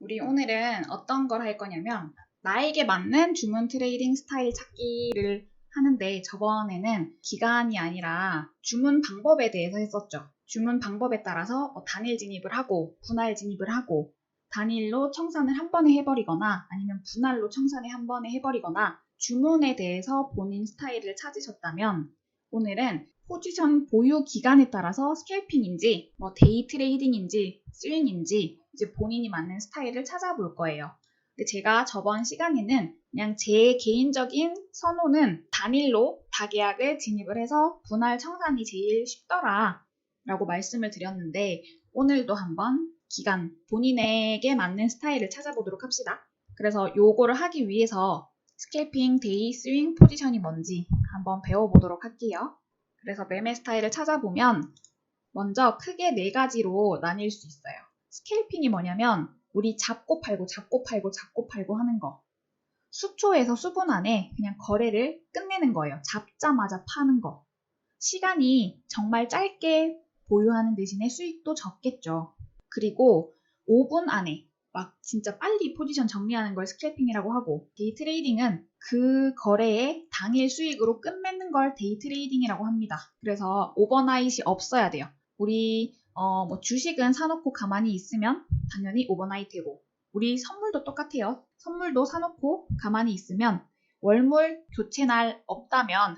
우리 오늘은 어떤 걸 할 거냐면 나에게 맞는 주문 트레이딩 스타일 찾기를 하는데 저번에는 기간이 아니라 주문 방법에 대해서 했었죠. 주문 방법에 따라서 뭐 단일 진입을 하고 분할 진입을 하고 단일로 청산을 한 번에 해버리거나 아니면 분할로 청산을 한 번에 해버리거나 주문에 대해서 본인 스타일을 찾으셨다면 오늘은 포지션 보유 기간에 따라서 스캘핑인지 뭐 데이 트레이딩인지 스윙인지 이제 본인이 맞는 스타일을 찾아볼 거예요. 근데 제가 저번 시간에는 그냥 제 개인적인 선호는 단일로 다계약을 진입을 해서 분할 청산이 제일 쉽더라 라고 말씀을 드렸는데 오늘도 한번 기간 본인에게 맞는 스타일을 찾아보도록 합시다. 그래서 요거를 하기 위해서 스캘핑, 데이, 스윙, 포지션이 뭔지 한번 배워보도록 할게요. 그래서 매매 스타일을 찾아보면 먼저 크게 네 가지로 나뉠 수 있어요. 스캘핑이 뭐냐면 우리 잡고 팔고 잡고 팔고 잡고 팔고 하는 거. 수초에서 수분 안에 그냥 거래를 끝내는 거예요. 잡자마자 파는 거. 시간이 정말 짧게 보유하는 대신에 수익도 적겠죠. 그리고 5분 안에 막 진짜 빨리 포지션 정리하는 걸 스크래핑이라고 하고 데이 트레이딩은 그 거래의 당일 수익으로 끝맺는 걸 데이 트레이딩이라고 합니다. 그래서 오버나잇이 없어야 돼요. 우리 어, 뭐 주식은 사놓고 가만히 있으면 당연히 오버나이트고 우리 선물도 똑같아요. 선물도 사놓고 가만히 있으면 월물 교체 날 없다면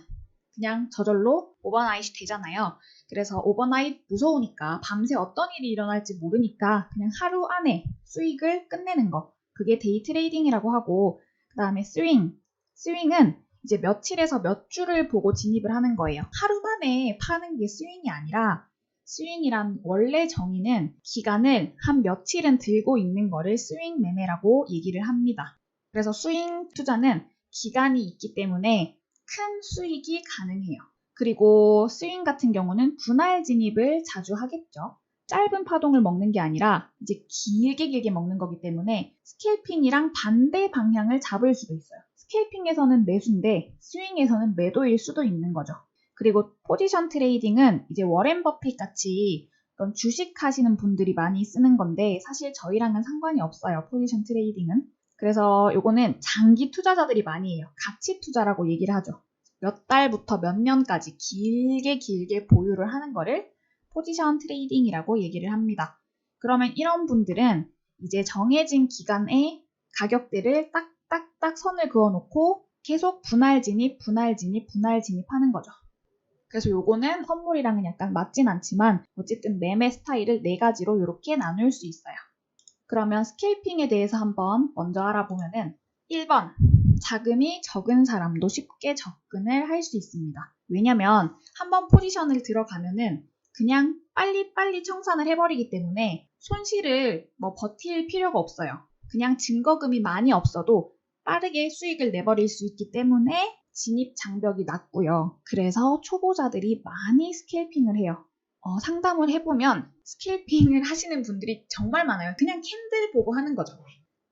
그냥 저절로 오버나잇이 되잖아요. 그래서 오버나잇 무서우니까 밤새 어떤 일이 일어날지 모르니까 그냥 하루 안에 수익을 끝내는 거. 그게 데이 트레이딩이라고 하고 그 다음에 스윙. 스윙은 이제 며칠에서 몇 주를 보고 진입을 하는 거예요. 하루 만에 파는 게 스윙이 아니라 스윙이란 원래 정의는 기간을 한 며칠은 들고 있는 거를 스윙 매매라고 얘기를 합니다. 그래서 스윙 투자는 기간이 있기 때문에 큰 수익이 가능해요. 그리고 스윙 같은 경우는 분할 진입을 자주 하겠죠. 짧은 파동을 먹는 게 아니라 이제 길게 길게 먹는 거기 때문에 스케일핑이랑 반대 방향을 잡을 수도 있어요. 스케일핑에서는 매수인데 스윙에서는 매도일 수도 있는 거죠. 그리고 포지션 트레이딩은 이제 워렌 버핏 같이 그런 주식 하시는 분들이 많이 쓰는 건데 사실 저희랑은 상관이 없어요. 포지션 트레이딩은. 그래서 요거는 장기 투자자들이 많이 해요. 가치 투자라고 얘기를 하죠. 몇 달부터 몇 년까지 길게 길게 보유를 하는 거를 포지션 트레이딩이라고 얘기를 합니다. 그러면 이런 분들은 이제 정해진 기간에 가격대를 딱딱딱 선을 그어놓고 계속 분할 진입, 분할 진입, 분할 진입하는 거죠. 그래서 요거는 선물이랑은 약간 맞진 않지만 어쨌든 매매 스타일을 네 가지로 이렇게 나눌 수 있어요. 그러면 스케이핑에 대해서 한번 먼저 알아보면은 1번 자금이 적은 사람도 쉽게 접근을 할 수 있습니다. 왜냐면 한번 포지션을 들어가면은 그냥 빨리빨리 청산을 해버리기 때문에 손실을 뭐 버틸 필요가 없어요. 그냥 증거금이 많이 없어도 빠르게 수익을 내버릴 수 있기 때문에 진입 장벽이 낮고요. 그래서 초보자들이 많이 스케일핑을 해요. 어, 상담을 해보면 스케일핑을 하시는 분들이 정말 많아요. 그냥 캔들 보고 하는 거죠.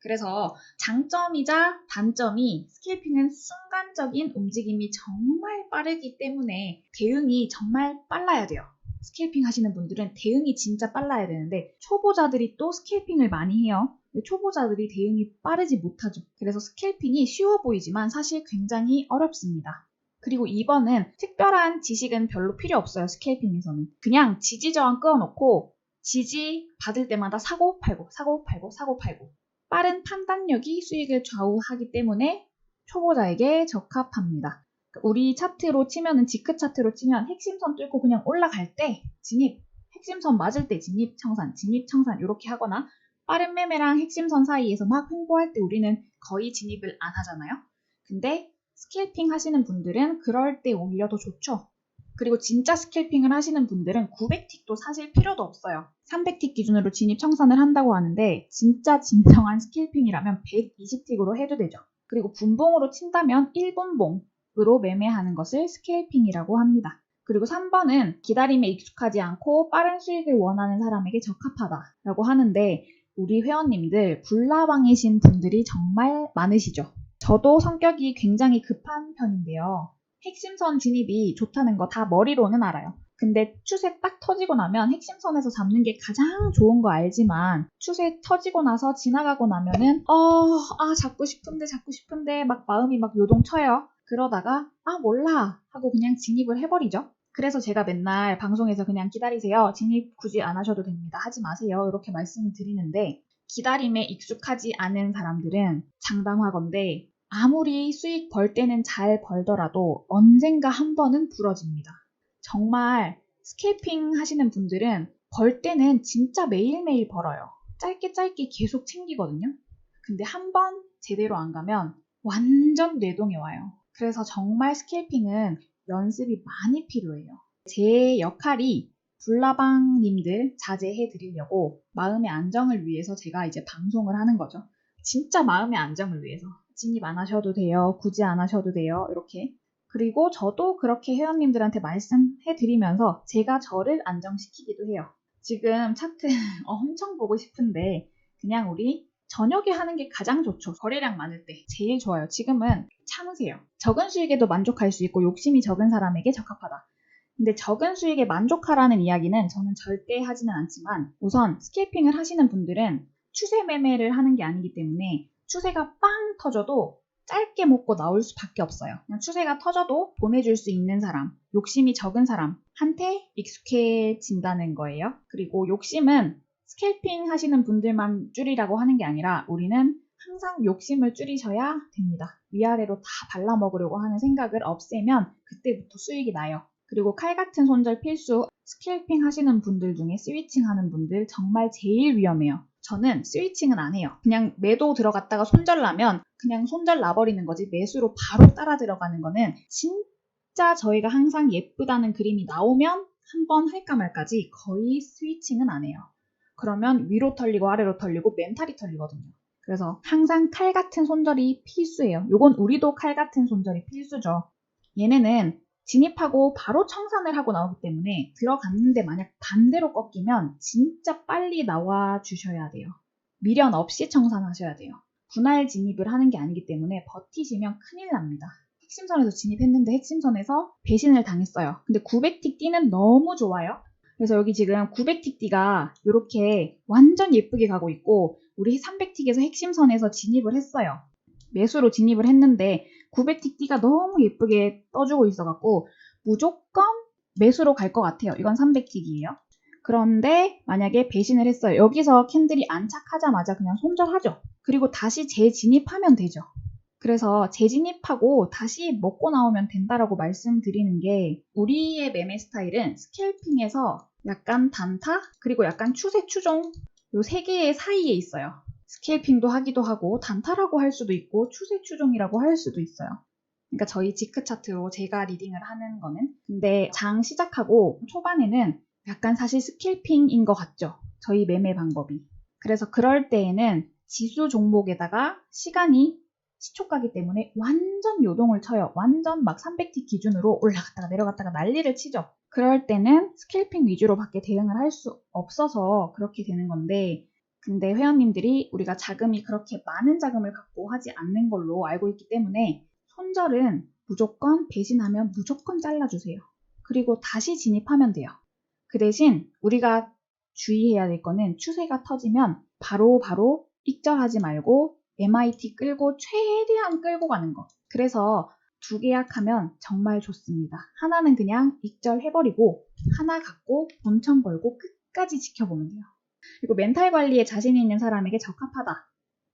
그래서 장점이자 단점이 스케일핑은 순간적인 움직임이 정말 빠르기 때문에 대응이 정말 빨라야 돼요. 스케일핑 하시는 분들은 대응이 진짜 빨라야 되는데 초보자들이 또 스케일핑을 많이 해요. 초보자들이 대응이 빠르지 못하죠. 그래서 스케일핑이 쉬워 보이지만 사실 굉장히 어렵습니다. 그리고 2번은 특별한 지식은 별로 필요 없어요. 스케일핑에서는. 그냥 지지 저항 끊어놓고 지지 받을 때마다 사고 팔고 사고 팔고 사고 팔고 빠른 판단력이 수익을 좌우하기 때문에 초보자에게 적합합니다. 우리 차트로 치면은 지크 차트로 치면 핵심선 뚫고 그냥 올라갈 때 진입, 핵심선 맞을 때 진입 청산, 진입 청산 이렇게 하거나 빠른 매매랑 핵심선 사이에서 막 홍보할 때 우리는 거의 진입을 안 하잖아요. 근데 스캘핑 하시는 분들은 그럴 때 오히려 더 좋죠. 그리고 진짜 스캘핑을 하시는 분들은 900틱도 사실 필요도 없어요. 300틱 기준으로 진입 청산을 한다고 하는데 진짜 진정한 스캘핑이라면 120틱으로 해도 되죠. 그리고 분봉으로 친다면 1분봉으로 매매하는 것을 스캘핑이라고 합니다. 그리고 3번은 기다림에 익숙하지 않고 빠른 수익을 원하는 사람에게 적합하다라고 하는데 우리 회원님들 불나방이신 분들이 정말 많으시죠. 저도 성격이 굉장히 급한 편인데요. 핵심선 진입이 좋다는 거 다 머리로는 알아요. 근데 추세 딱 터지고 나면 핵심선에서 잡는 게 가장 좋은 거 알지만 추세 터지고 나서 지나가고 나면은 어, 아 잡고 싶은데 잡고 싶은데 막 마음이 막 요동쳐요. 그러다가 아 몰라 하고 그냥 진입을 해버리죠. 그래서 제가 맨날 방송에서 그냥 기다리세요. 진입 굳이 안 하셔도 됩니다. 하지 마세요. 이렇게 말씀을 드리는데 기다림에 익숙하지 않은 사람들은 장담하건대 아무리 수익 벌 때는 잘 벌더라도 언젠가 한 번은 부러집니다. 정말 스케이핑 하시는 분들은 벌 때는 진짜 매일매일 벌어요. 짧게 짧게 계속 챙기거든요. 근데 한 번 제대로 안 가면 완전 뇌동이 와요. 그래서 정말 스케이핑은 연습이 많이 필요해요. 제 역할이 불나방님들 자제해 드리려고 마음의 안정을 위해서 제가 이제 방송을 하는 거죠. 진짜 마음의 안정을 위해서. 진입 안 하셔도 돼요. 굳이 안 하셔도 돼요. 이렇게. 그리고 저도 그렇게 회원님들한테 말씀해 드리면서 제가 저를 안정시키기도 해요. 지금 차트 엄청 보고 싶은데 그냥 우리 저녁에 하는 게 가장 좋죠. 거래량 많을 때. 제일 좋아요. 지금은 참으세요. 적은 수익에도 만족할 수 있고 욕심이 적은 사람에게 적합하다. 근데 적은 수익에 만족하라는 이야기는 저는 절대 하지는 않지만 우선 스케이핑을 하시는 분들은 추세 매매를 하는 게 아니기 때문에 추세가 빵 터져도 짧게 먹고 나올 수밖에 없어요. 그냥 추세가 터져도 보내줄 수 있는 사람, 욕심이 적은 사람한테 익숙해진다는 거예요. 그리고 욕심은 스캘핑 하시는 분들만 줄이라고 하는 게 아니라 우리는 항상 욕심을 줄이셔야 됩니다. 위아래로 다 발라 먹으려고 하는 생각을 없애면 그때부터 수익이 나요. 그리고 칼 같은 손절 필수 스캘핑 하시는 분들 중에 스위칭 하는 분들 정말 제일 위험해요. 저는 스위칭은 안 해요. 그냥 매도 들어갔다가 손절 나면 그냥 손절 나버리는 거지 매수로 바로 따라 들어가는 거는 진짜 저희가 항상 예쁘다는 그림이 나오면 한 번 할까 말까지 거의 스위칭은 안 해요. 그러면 위로 털리고 아래로 털리고 멘탈이 털리거든요. 그래서 항상 칼 같은 손절이 필수예요. 요건 우리도 칼 같은 손절이 필수죠. 얘네는 진입하고 바로 청산을 하고 나오기 때문에 들어갔는데 만약 반대로 꺾이면 진짜 빨리 나와 주셔야 돼요. 미련 없이 청산하셔야 돼요. 분할 진입을 하는 게 아니기 때문에 버티시면 큰일 납니다. 핵심선에서 진입했는데 핵심선에서 배신을 당했어요. 근데 900틱 띠는 너무 좋아요. 그래서 여기 지금 900틱 띠가 이렇게 완전 예쁘게 가고 있고 우리 300틱에서 핵심선에서 진입을 했어요. 매수로 진입을 했는데 900TT가 너무 예쁘게 떠주고 있어갖고 무조건 매수로 갈 것 같아요. 이건 300TT예요. 그런데 만약에 배신을 했어요. 여기서 캔들이 안착하자마자 그냥 손절하죠. 그리고 다시 재진입하면 되죠. 그래서 재진입하고 다시 먹고 나오면 된다라고 말씀드리는 게 우리의 매매 스타일은 스캘핑에서 약간 단타 그리고 약간 추세 추종 요 세 개의 사이에 있어요. 스케일핑도 하기도 하고 단타라고 할 수도 있고 추세 추종이라고 할 수도 있어요. 그러니까 저희 지크 차트로 제가 리딩을 하는 거는 근데 장 시작하고 초반에는 약간 사실 스케일핑인 것 같죠. 저희 매매 방법이. 그래서 그럴 때에는 지수 종목에다가 시간이 시초가기 때문에 완전 요동을 쳐요. 완전 막 300T 기준으로 올라갔다가 내려갔다가 난리를 치죠. 그럴 때는 스케일핑 위주로 밖에 대응을 할 수 없어서 그렇게 되는 건데 근데 회원님들이 우리가 자금이 그렇게 많은 자금을 갖고 하지 않는 걸로 알고 있기 때문에 손절은 무조건 배신하면 무조건 잘라주세요. 그리고 다시 진입하면 돼요. 그 대신 우리가 주의해야 될 거는 추세가 터지면 바로 바로 익절하지 말고 MIT 끌고 최대한 끌고 가는 거. 그래서 두 계약하면 정말 좋습니다. 하나는 그냥 익절해버리고 하나 갖고 본천 벌고 끝까지 지켜보면 돼요. 그리고 멘탈 관리에 자신 있는 사람에게 적합하다.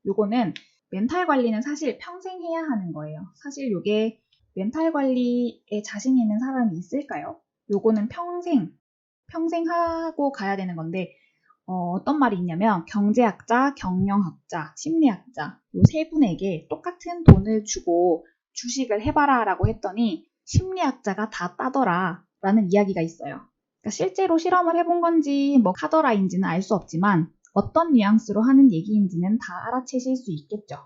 요거는 멘탈 관리는 사실 평생 해야 하는 거예요. 사실 요게 멘탈 관리에 자신 있는 사람이 있을까요? 요거는 평생, 평생 하고 가야 되는 건데, 어, 떤 말이 있냐면, 경제학자, 경영학자, 심리학자, 요세 분에게 똑같은 돈을 주고 주식을 해봐라 라고 했더니, 심리학자가 다 따더라 라는 이야기가 있어요. 그러니까 실제로 실험을 해본 건지 뭐 카더라인지는 알 수 없지만 어떤 뉘앙스로 하는 얘기인지는 다 알아채실 수 있겠죠.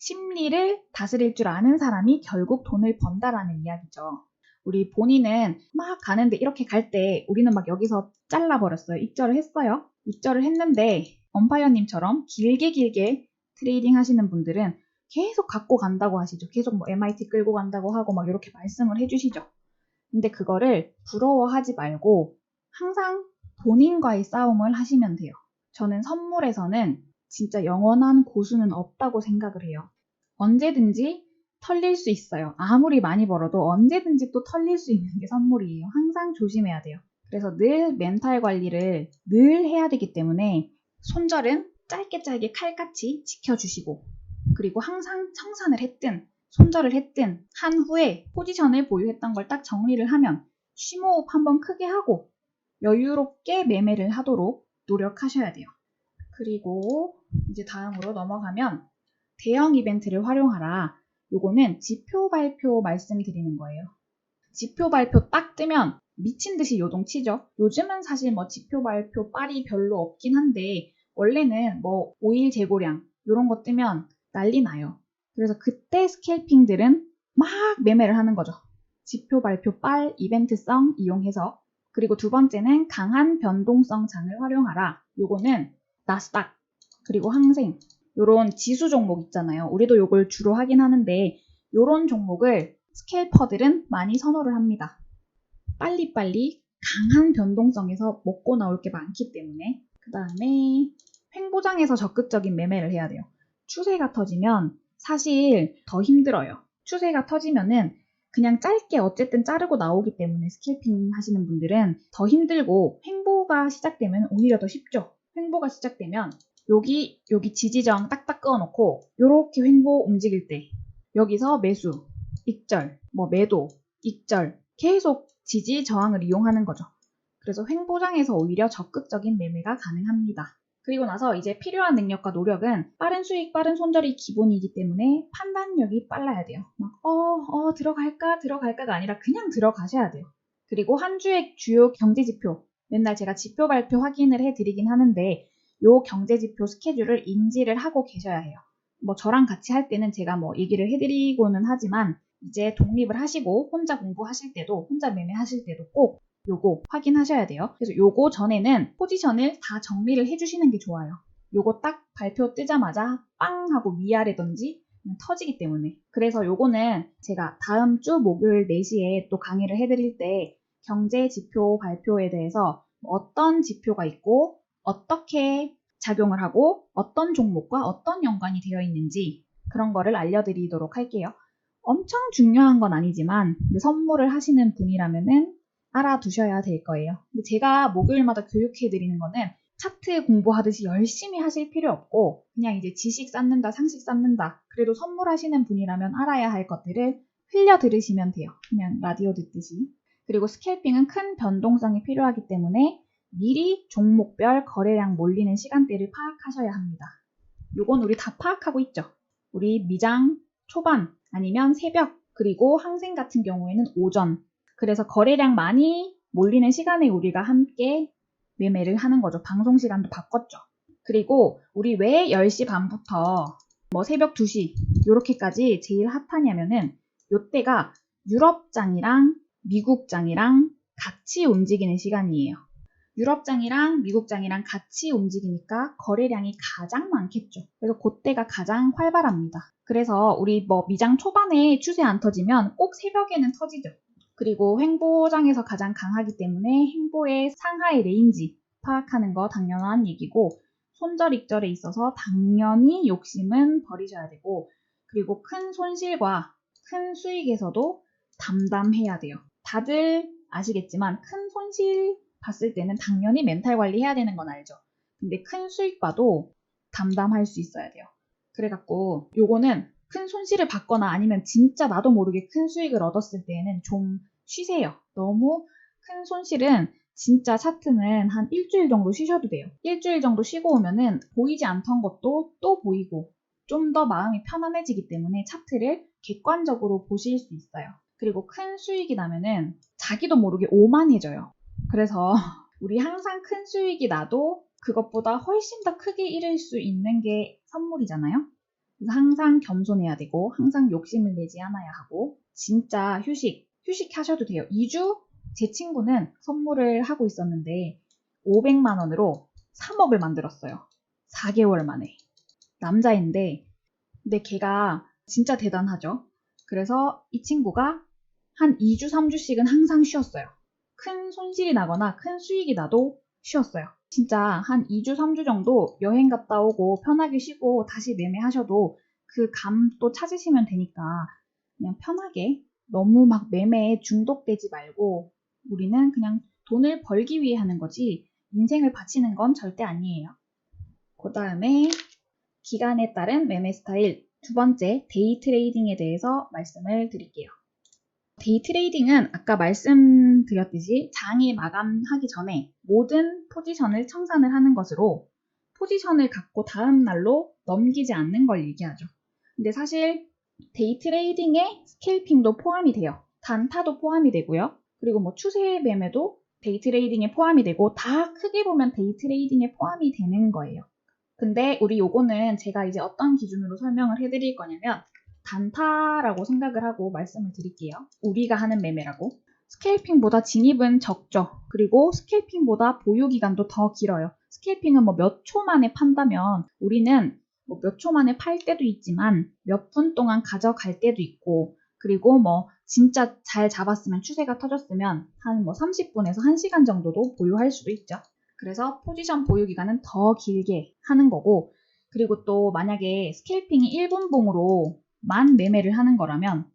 심리를 다스릴 줄 아는 사람이 결국 돈을 번다라는 이야기죠. 우리 본인은 막 가는데 이렇게 갈 때 우리는 막 여기서 잘라버렸어요. 입절을 했어요. 입절을 했는데 엄파이어님처럼 길게 길게 트레이딩 하시는 분들은 계속 갖고 간다고 하시죠. 계속 뭐 MIT 끌고 간다고 하고 막 이렇게 말씀을 해주시죠. 근데 그거를 부러워하지 말고 항상 본인과의 싸움을 하시면 돼요. 저는 선물에서는 진짜 영원한 고수는 없다고 생각을 해요. 언제든지 털릴 수 있어요. 아무리 많이 벌어도 언제든지 또 털릴 수 있는 게 선물이에요. 항상 조심해야 돼요. 그래서 늘 멘탈 관리를 늘 해야 되기 때문에 손절은 짧게 짧게 칼같이 지켜주시고 그리고 항상 청산을 했든 손절을 했든 한 후에 포지션을 보유했던 걸 딱 정리를 하면 심호흡 한번 크게 하고 여유롭게 매매를 하도록 노력하셔야 돼요. 그리고 이제 다음으로 넘어가면 대형 이벤트를 활용하라. 요거는 지표 발표 말씀드리는 거예요. 지표 발표 딱 뜨면 미친 듯이 요동치죠. 요즘은 사실 뭐 지표 발표 빨이 별로 없긴 한데 원래는 뭐 오일 재고량 이런 거 뜨면 난리 나요. 그래서 그때 스캘핑들은 막 매매를 하는 거죠. 지표 발표 빨 이벤트성 이용해서 그리고 두 번째는 강한 변동성 장을 활용하라. 요거는 나스닥 그리고 항생 요런 지수 종목 있잖아요. 우리도 요걸 주로 하긴 하는데 요런 종목을 스캘퍼들은 많이 선호를 합니다. 빨리빨리 강한 변동성에서 먹고 나올 게 많기 때문에 그 다음에 횡보장에서 적극적인 매매를 해야 돼요. 추세가 터지면 사실 더 힘들어요. 추세가 터지면은 그냥 짧게 어쨌든 자르고 나오기 때문에 스캘핑 하시는 분들은 더 힘들고 횡보가 시작되면 오히려 더 쉽죠. 횡보가 시작되면 여기 여기 지지정 딱딱 그어놓고 이렇게 횡보 움직일 때 여기서 매수, 익절, 뭐 매도, 익절 계속 지지 저항을 이용하는 거죠. 그래서 횡보장에서 오히려 적극적인 매매가 가능합니다. 그리고 나서 이제 필요한 능력과 노력은 빠른 수익, 빠른 손절이 기본이기 때문에 판단력이 빨라야 돼요. 막, 어, 어, 들어갈까, 들어갈까가 아니라 그냥 들어가셔야 돼요. 그리고 한 주의 주요 경제 지표, 맨날 제가 지표 발표 확인을 해드리긴 하는데, 요 경제 지표 스케줄을 인지를 하고 계셔야 해요. 뭐 저랑 같이 할 때는 제가 뭐 얘기를 해드리고는 하지만, 이제 독립을 하시고 혼자 공부하실 때도, 혼자 매매하실 때도 꼭 요거 확인하셔야 돼요. 그래서 요거 전에는 포지션을 다 정리를 해주시는 게 좋아요. 요거 딱 발표 뜨자마자 빵 하고 위아래던지 터지기 때문에. 그래서 요거는 제가 다음 주 목요일 4시에 또 강의를 해드릴 때 경제 지표 발표에 대해서 어떤 지표가 있고 어떻게 작용을 하고 어떤 종목과 어떤 연관이 되어 있는지 그런 거를 알려드리도록 할게요. 엄청 중요한 건 아니지만 선물을 하시는 분이라면은 알아두셔야 될 거예요. 근데 제가 목요일마다 교육해 드리는 거는 차트 공부하듯이 열심히 하실 필요 없고 그냥 이제 지식 쌓는다, 상식 쌓는다. 그래도 선물하시는 분이라면 알아야 할 것들을 흘려 들으시면 돼요. 그냥 라디오 듣듯이. 그리고 스캘핑은 큰 변동성이 필요하기 때문에 미리 종목별 거래량 몰리는 시간대를 파악하셔야 합니다. 요건 우리 다 파악하고 있죠. 우리 미장 초반 아니면 새벽 그리고 항생 같은 경우에는 오전 그래서 거래량 많이 몰리는 시간에 우리가 함께 매매를 하는 거죠. 방송 시간도 바꿨죠. 그리고 우리 왜 10시 반부터 뭐 새벽 2시 이렇게까지 제일 핫하냐면은 요때가 유럽장이랑 미국장이랑 같이 움직이는 시간이에요. 유럽장이랑 미국장이랑 같이 움직이니까 거래량이 가장 많겠죠. 그래서 그때가 가장 활발합니다. 그래서 우리 뭐 미장 초반에 추세 안 터지면 꼭 새벽에는 터지죠. 그리고 횡보장에서 가장 강하기 때문에 횡보의 상하의 레인지 파악하는 거 당연한 얘기고 손절 익절에 있어서 당연히 욕심은 버리셔야 되고 그리고 큰 손실과 큰 수익에서도 담담해야 돼요. 다들 아시겠지만 큰 손실 봤을 때는 당연히 멘탈 관리해야 되는 건 알죠. 근데 큰 수익 봐도 담담할 수 있어야 돼요. 그래갖고 요거는 큰 손실을 받거나 아니면 진짜 나도 모르게 큰 수익을 얻었을 때에는 좀 쉬세요. 너무 큰 손실은 진짜 차트는 한 일주일 정도 쉬셔도 돼요. 일주일 정도 쉬고 오면은 보이지 않던 것도 또 보이고 좀 더 마음이 편안해지기 때문에 차트를 객관적으로 보실 수 있어요. 그리고 큰 수익이 나면은 자기도 모르게 오만해져요. 그래서 우리 항상 큰 수익이 나도 그것보다 훨씬 더 크게 잃을 수 있는 게 선물이잖아요. 그래서 항상 겸손해야 되고 항상 욕심을 내지 않아야 하고 진짜 휴식 휴식하셔도 돼요. 2주 제 친구는 선물을 하고 있었는데 500만 원으로 3억을 만들었어요. 4개월 만에. 남자인데 근데 걔가 진짜 대단하죠. 그래서 이 친구가 한 2주, 3주씩은 항상 쉬었어요. 큰 손실이 나거나 큰 수익이 나도 쉬었어요. 진짜 한 2주, 3주 정도 여행 갔다 오고 편하게 쉬고 다시 매매하셔도 그 감 또 찾으시면 되니까 그냥 편하게 너무 막 매매에 중독되지 말고 우리는 그냥 돈을 벌기 위해 하는 거지 인생을 바치는 건 절대 아니에요. 그 다음에 기간에 따른 매매 스타일 두 번째 데이 트레이딩에 대해서 말씀을 드릴게요. 데이 트레이딩은 아까 말씀드렸듯이 장이 마감하기 전에 모든 포지션을 청산을 하는 것으로 포지션을 갖고 다음 날로 넘기지 않는 걸 얘기하죠. 근데 사실 데이 트레이딩에 스케일핑도 포함이 돼요. 단타도 포함이 되고요. 그리고 뭐 추세 매매도 데이 트레이딩에 포함이 되고 다 크게 보면 데이 트레이딩에 포함이 되는 거예요. 근데 우리 요거는 제가 이제 어떤 기준으로 설명을 해드릴 거냐면 단타라고 생각을 하고 말씀을 드릴게요. 우리가 하는 매매라고. 스케일핑보다 진입은 적죠. 그리고 스케일핑보다 보유 기간도 더 길어요. 스케일핑은 뭐 몇 초 만에 판다면 우리는 뭐 몇 초 만에 팔 때도 있지만 몇 분 동안 가져갈 때도 있고 그리고 뭐 진짜 잘 잡았으면 추세가 터졌으면 한 뭐 30분에서 1시간 정도도 보유할 수도 있죠. 그래서 포지션 보유 기간은 더 길게 하는 거고 그리고 또 만약에 스케일핑이 1분 봉으로 만 매매를 하는 거라면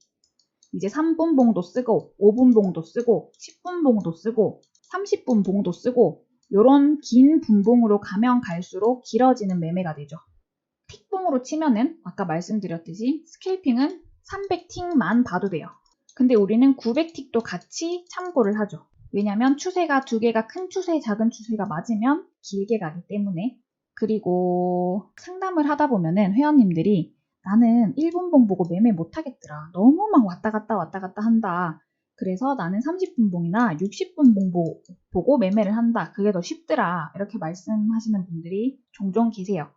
이제 3분 봉도 쓰고 5분 봉도 쓰고 10분 봉도 쓰고 30분 봉도 쓰고 요런 긴 분봉으로 가면 갈수록 길어지는 매매가 되죠. 틱봉으로 치면은 아까 말씀드렸듯이 스케일핑은 300틱만 봐도 돼요. 근데 우리는 900틱도 같이 참고를 하죠. 왜냐면 추세가 두 개가 큰 추세, 작은 추세가 맞으면 길게 가기 때문에 그리고 상담을 하다 보면은 회원님들이 나는 1분봉 보고 매매 못하겠더라. 너무 막 왔다 갔다 왔다 갔다 한다. 그래서 나는 30분봉이나 60분봉 보고 매매를 한다. 그게 더 쉽더라. 이렇게 말씀하시는 분들이 종종 계세요.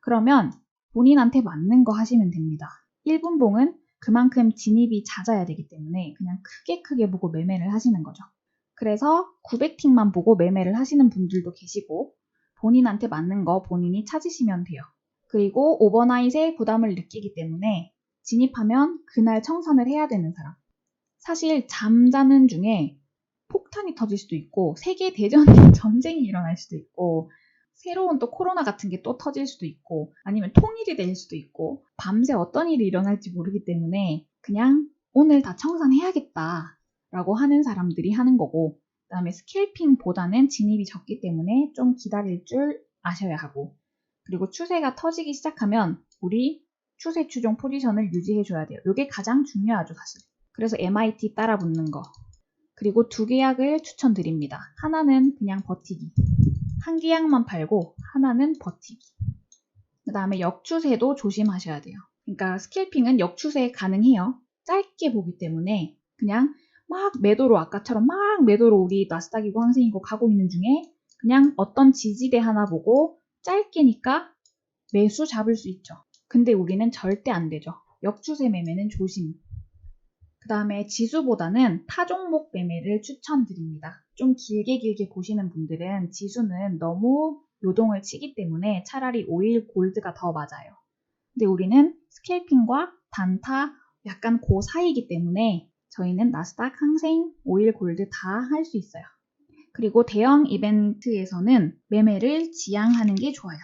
그러면 본인한테 맞는 거 하시면 됩니다. 1분봉은 그만큼 진입이 잦아야 되기 때문에 그냥 크게 크게 보고 매매를 하시는 거죠. 그래서 900틱만 보고 매매를 하시는 분들도 계시고 본인한테 맞는 거 본인이 찾으시면 돼요. 그리고 오버나잇에 부담을 느끼기 때문에 진입하면 그날 청산을 해야 되는 사람. 사실 잠자는 중에 폭탄이 터질 수도 있고 세계 대전 전쟁이 일어날 수도 있고 새로운 또 코로나 같은 게 또 터질 수도 있고 아니면 통일이 될 수도 있고 밤새 어떤 일이 일어날지 모르기 때문에 그냥 오늘 다 청산해야겠다 라고 하는 사람들이 하는 거고 그 다음에 스케일핑보다는 진입이 적기 때문에 좀 기다릴 줄 아셔야 하고 그리고 추세가 터지기 시작하면 우리 추세 추종 포지션을 유지해 줘야 돼요. 이게 가장 중요하죠 사실. 그래서 MIT 따라 붙는 거 그리고 두 계약을 추천드립니다. 하나는 그냥 버티기 한 계약만 팔고 하나는 버티기 그 다음에 역추세도 조심하셔야 돼요. 그러니까 스케일핑은 역추세 가능해요. 짧게 보기 때문에 그냥 막 매도로 아까처럼 막 매도로 우리 나스닥이고 항생이고 가고 있는 중에 그냥 어떤 지지대 하나 보고 짧게니까 매수 잡을 수 있죠. 근데 우리는 절대 안 되죠. 역추세 매매는 조심. 그 다음에 지수보다는 타 종목 매매를 추천드립니다. 좀 길게 길게 보시는 분들은 지수는 너무 요동을 치기 때문에 차라리 오일 골드가 더 맞아요. 근데 우리는 스케일핑과 단타 약간 그 사이이기 때문에 저희는 나스닥, 항생, 오일 골드 다 할 수 있어요. 그리고 대형 이벤트에서는 매매를 지양하는 게 좋아요.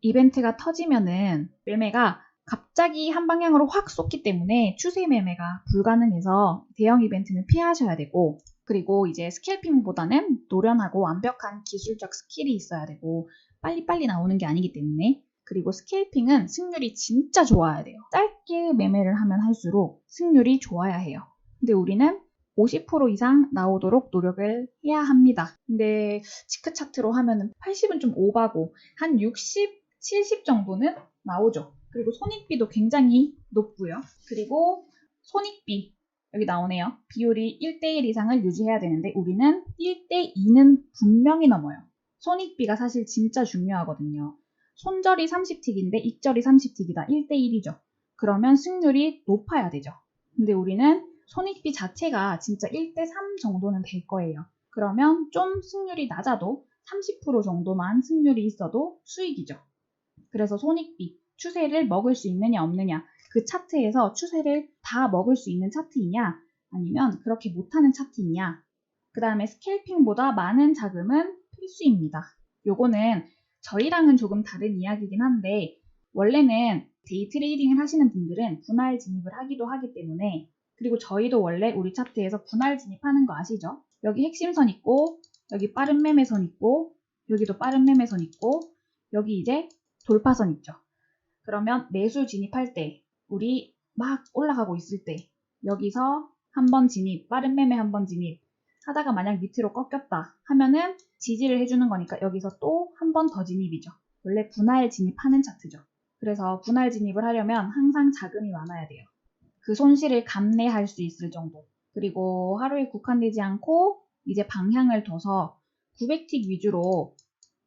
이벤트가 터지면은 매매가 갑자기 한 방향으로 확 쏟기 때문에 추세 매매가 불가능해서 대형 이벤트는 피하셔야 되고 그리고 이제 스케일핑보다는 노련하고 완벽한 기술적 스킬이 있어야 되고 빨리빨리 나오는 게 아니기 때문에 그리고 스케일핑은 승률이 진짜 좋아야 돼요. 짧게 매매를 하면 할수록 승률이 좋아야 해요. 근데 우리는 50% 이상 나오도록 노력을 해야 합니다. 근데 치크 차트로 하면은 80은 좀 오바고 한 60, 70 정도는 나오죠. 그리고 손익비도 굉장히 높고요. 그리고 손익비 여기 나오네요. 비율이 1대1 이상을 유지해야 되는데 우리는 1대2는 분명히 넘어요. 손익비가 사실 진짜 중요하거든요. 손절이 30틱인데 익절이 30틱이다. 1대1이죠. 그러면 승률이 높아야 되죠. 근데 우리는 손익비 자체가 진짜 1대3 정도는 될 거예요. 그러면 좀 승률이 낮아도 30% 정도만 승률이 있어도 수익이죠. 그래서 손익비, 추세를 먹을 수 있느냐 없느냐 그 차트에서 추세를 다 먹을 수 있는 차트이냐 아니면 그렇게 못하는 차트이냐. 그 다음에 스캘핑보다 많은 자금은 필수입니다. 요거는 저희랑은 조금 다른 이야기긴 한데 원래는 데이 트레이딩을 하시는 분들은 분할 진입을 하기도 하기 때문에 그리고 저희도 원래 우리 차트에서 분할 진입하는 거 아시죠? 여기 핵심선 있고 여기 빠른 매매선 있고 여기도 빠른 매매선 있고 여기 이제 돌파선 있죠. 그러면 매수 진입할 때 우리 막 올라가고 있을 때 여기서 한 번 진입, 빠른 매매 한 번 진입 하다가 만약 밑으로 꺾였다 하면은 지지를 해주는 거니까 여기서 또 한 번 더 진입이죠. 원래 분할 진입하는 차트죠. 그래서 분할 진입을 하려면 항상 자금이 많아야 돼요. 그 손실을 감내할 수 있을 정도. 그리고 하루에 국한되지 않고 이제 방향을 둬서 900틱 위주로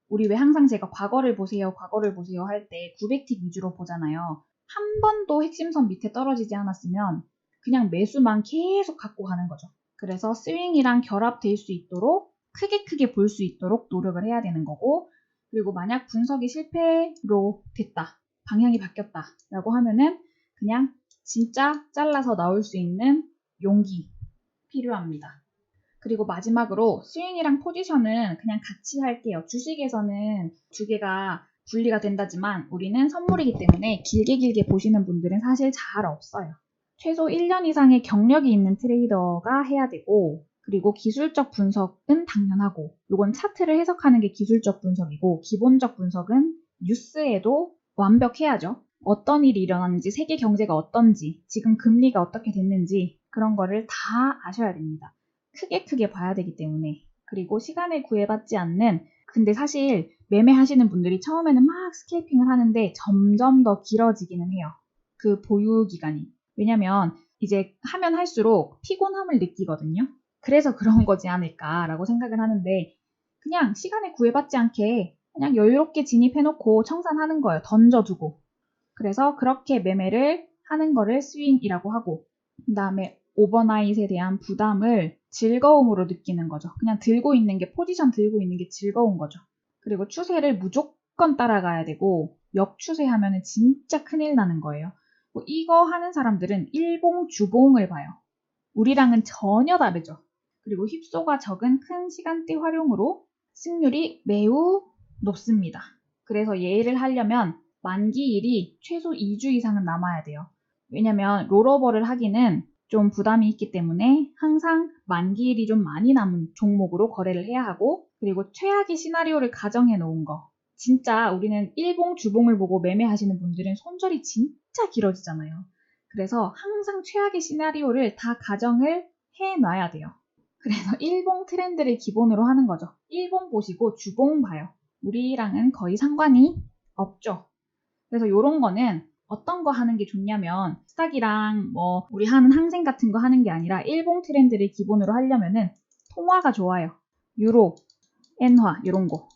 우리 왜 항상 제가 과거를 보세요, 과거를 보세요 할 때 900틱 위주로 보잖아요. 한 번도 핵심선 밑에 떨어지지 않았으면 그냥 매수만 계속 갖고 가는 거죠. 그래서 스윙이랑 결합될 수 있도록 크게 크게 볼 수 있도록 노력을 해야 되는 거고 그리고 만약 분석이 실패로 됐다. 방향이 바뀌었다. 라고 하면은 그냥 진짜 잘라서 나올 수 있는 용기 필요합니다. 그리고 마지막으로 스윙이랑 포지션은 그냥 같이 할게요. 주식에서는 두 개가 분리가 된다지만 우리는 선물이기 때문에 길게 길게 보시는 분들은 사실 잘 없어요. 최소 1년 이상의 경력이 있는 트레이더가 해야 되고 그리고 기술적 분석은 당연하고 이건 차트를 해석하는 게 기술적 분석이고 기본적 분석은 뉴스에도 완벽해야죠. 어떤 일이 일어났는지, 세계 경제가 어떤지, 지금 금리가 어떻게 됐는지 그런 거를 다 아셔야 됩니다. 크게 크게 봐야 되기 때문에 그리고 시간을 구애받지 않는 근데 사실 매매하시는 분들이 처음에는 막 스케이핑을 하는데 점점 더 길어지기는 해요. 그 보유 기간이. 왜냐면 이제 하면 할수록 피곤함을 느끼거든요. 그래서 그런 거지 않을까라고 생각을 하는데 그냥 시간에 구애받지 않게 그냥 여유롭게 진입해놓고 청산하는 거예요. 던져두고. 그래서 그렇게 매매를 하는 거를 스윙이라고 하고 그 다음에 오버나잇에 대한 부담을 즐거움으로 느끼는 거죠. 그냥 들고 있는 게 포지션 들고 있는 게 즐거운 거죠. 그리고 추세를 무조건 따라가야 되고 역추세하면 진짜 큰일 나는 거예요. 뭐 이거 하는 사람들은 일봉 주봉을 봐요. 우리랑은 전혀 다르죠. 그리고 휩소가 적은 큰 시간대 활용으로 승률이 매우 높습니다. 그래서 예를 하려면 만기일이 최소 2주 이상은 남아야 돼요. 왜냐면 롤오버를 하기는 좀 부담이 있기 때문에 항상 만기일이 좀 많이 남은 종목으로 거래를 해야 하고 그리고 최악의 시나리오를 가정해 놓은 거. 진짜 우리는 일봉 주봉을 보고 매매하시는 분들은 손절이 진짜 길어지잖아요. 그래서 항상 최악의 시나리오를 다 가정을 해 놔야 돼요. 그래서 일봉 트렌드를 기본으로 하는 거죠. 일봉 보시고 주봉 봐요. 우리랑은 거의 상관이 없죠. 그래서 이런 거는 어떤 거 하는 게 좋냐면 스탁이랑 뭐 우리 하는 항생 같은 거 하는 게 아니라 일봉 트렌드를 기본으로 하려면은 통화가 좋아요. 유로, 엔화 이런 거.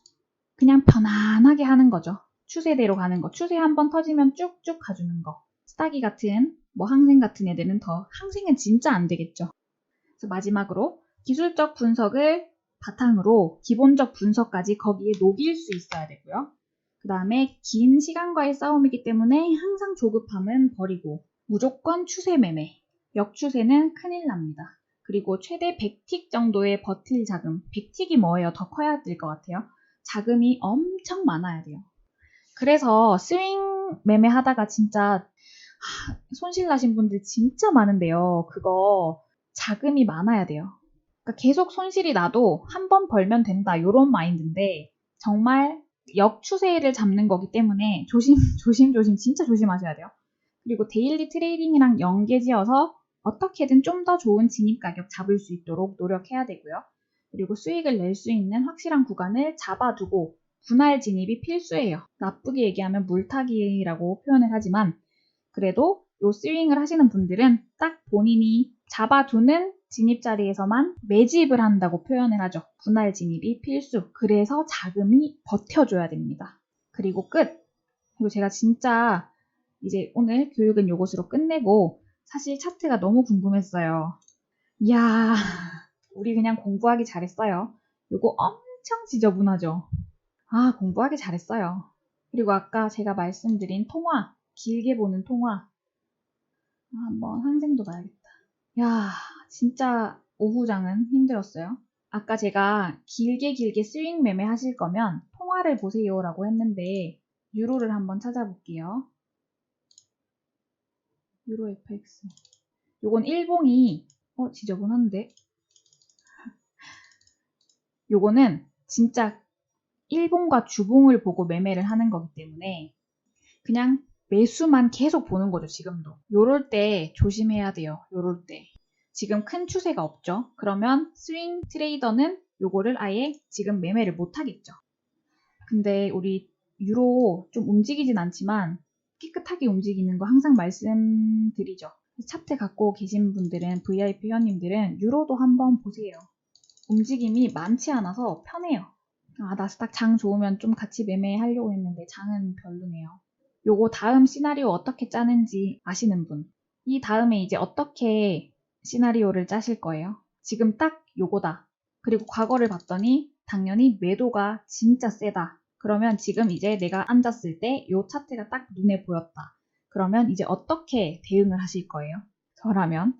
그냥 편안하게 하는 거죠. 추세대로 가는 거. 추세 한번 터지면 쭉쭉 가주는 거. 스타기 같은 뭐 항생 같은 애들은 더 항생은 진짜 안 되겠죠. 그래서 마지막으로 기술적 분석을 바탕으로 기본적 분석까지 거기에 녹일 수 있어야 되고요. 그 다음에 긴 시간과의 싸움이기 때문에 항상 조급함은 버리고 무조건 추세 매매, 역추세는 큰일 납니다. 그리고 최대 100틱 정도의 버틸 자금, 100틱이 뭐예요? 더 커야 될 것 같아요. 자금이 엄청 많아야 돼요. 그래서 스윙 매매 하다가 진짜 손실 나신 분들 진짜 많은데요. 그거 자금이 많아야 돼요. 그러니까 계속 손실이 나도 한 번 벌면 된다. 이런 마인드인데 정말 역추세를 잡는 거기 때문에 조심, 조심, 조심, 진짜 조심하셔야 돼요. 그리고 데일리 트레이딩이랑 연계지어서 어떻게든 좀 더 좋은 진입 가격 잡을 수 있도록 노력해야 되고요. 그리고 수익을 낼 수 있는 확실한 구간을 잡아두고 분할 진입이 필수예요. 나쁘게 얘기하면 물타기라고 표현을 하지만 그래도 요 스윙을 하시는 분들은 딱 본인이 잡아두는 진입 자리에서만 매집을 한다고 표현을 하죠. 분할 진입이 필수. 그래서 자금이 버텨줘야 됩니다. 그리고 끝. 그리고 제가 진짜 이제 오늘 교육은 요것으로 끝내고 사실 차트가 너무 궁금했어요. 이야, 우리 그냥 공부하기 잘했어요. 요거 엄청 지저분하죠? 아, 공부하기 잘했어요. 그리고 아까 제가 말씀드린 통화, 길게 보는 통화. 아, 한번 항생도 봐야겠다. 야, 진짜 오후장은 힘들었어요. 아까 제가 길게 길게 스윙 매매 하실 거면 통화를 보세요 라고 했는데 유로를 한번 찾아볼게요. 유로 FX. 요건 일봉이 어 지저분한데. 요거는 진짜 일봉과 주봉을 보고 매매를 하는 거기 때문에 그냥 매수만 계속 보는 거죠, 지금도. 요럴 때 조심해야 돼요, 요럴 때. 지금 큰 추세가 없죠. 그러면 스윙 트레이더는 요거를 아예 지금 매매를 못 하겠죠. 근데 우리 유로 좀 움직이진 않지만 깨끗하게 움직이는 거 항상 말씀드리죠. 차트 갖고 계신 분들은 VIP 회원님들은 유로도 한번 보세요. 움직임이 많지 않아서 편해요. 아, 나스닥 장 좋으면 좀 같이 매매하려고 했는데 장은 별로네요. 요거 다음 시나리오 어떻게 짜는지 아시는 분. 이 다음에 이제 어떻게 시나리오를 짜실 거예요. 지금 딱 요거다. 그리고 과거를 봤더니 당연히 매도가 진짜 세다. 그러면 지금 이제 내가 앉았을 때 요 차트가 딱 눈에 보였다. 그러면 이제 어떻게 대응을 하실 거예요? 저라면